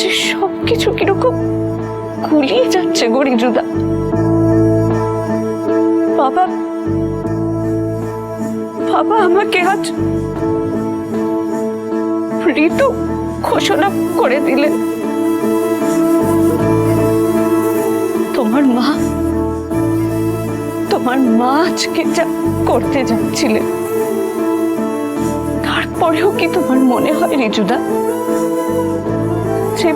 যে সবকিছু কীরকম গুলিয়ে যাচ্ছে গো রিজুদা বাবা বাবা আমাকে আজ ঋতু ঘোষণা করে দিলেন। তোমার মা তোমার মা আজকে যা করতে যাচ্ছিলেন, তারপরেও কি তোমার মনে হয় রিজুদা? যে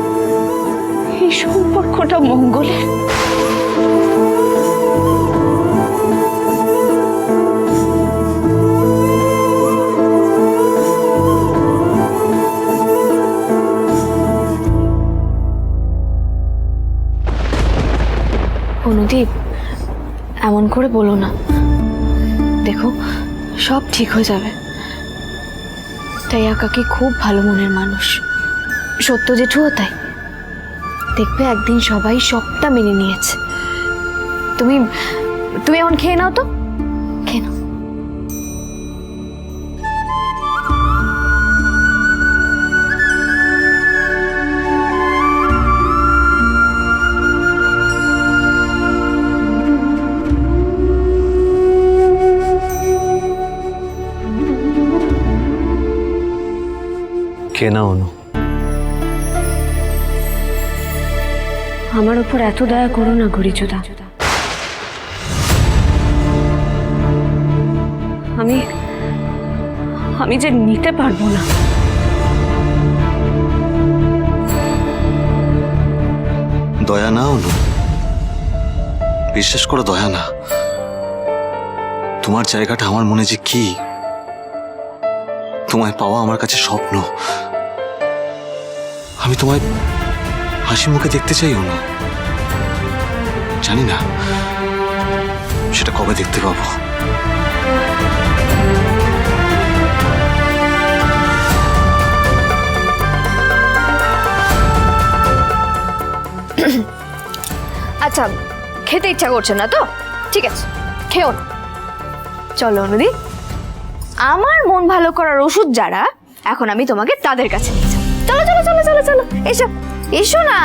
এই সম্পর্কটা মঙ্গলের। অনুদীপ, এমন করে বলো না। দেখো, সব ঠিক হয়ে যাবে। তাই একাকি খুব ভালো মনের মানুষ। সত্য জেঠুও তাই। দেখবে একদিন সবাই সবটা মেনে নিয়েছে। তুমি তুমি এখন খেয়ে নাও তো। খেয়ে নাও। কে না অনু। আমার উপর এত দয়া করো না, গরিচুদা। আমি আমি যে নিতে পারব না। দয়া না, অনু। বিশ্বাস করো, দয়া না। তোমার জায়গাটা আমার মনে যে কি, তোমায় পাওয়া আমার কাছে স্বপ্ন। আমি তোমায় হাসি মুখে দেখতে চাই অনু জানি না সেটা কবে দেখতে পাবো। আচ্ছা খেতে ইচ্ছা করছে না তো? ঠিক আছে, খেও না। চলো, অনুদি। আমার মন ভালো করার ওষুধ যারা, এখন আমি তোমাকে তাদের কাছে নিয়ে যাব। চলো চলো চলো চলো চলো, এসো। এসো না।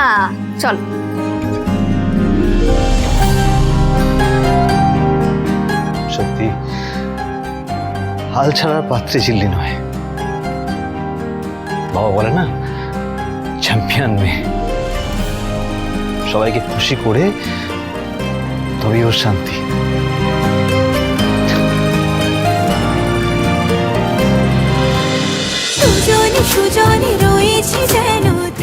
চলো। সত্যি হাল ছাড়ার পাত্রে চিল্লি নয়। বাবা বলে না চ্যাম্পিয়ন মেয়ে। সবাইকে খুশি করে তবেই ওর শান্তি। সুজনে রয়েছে যেন।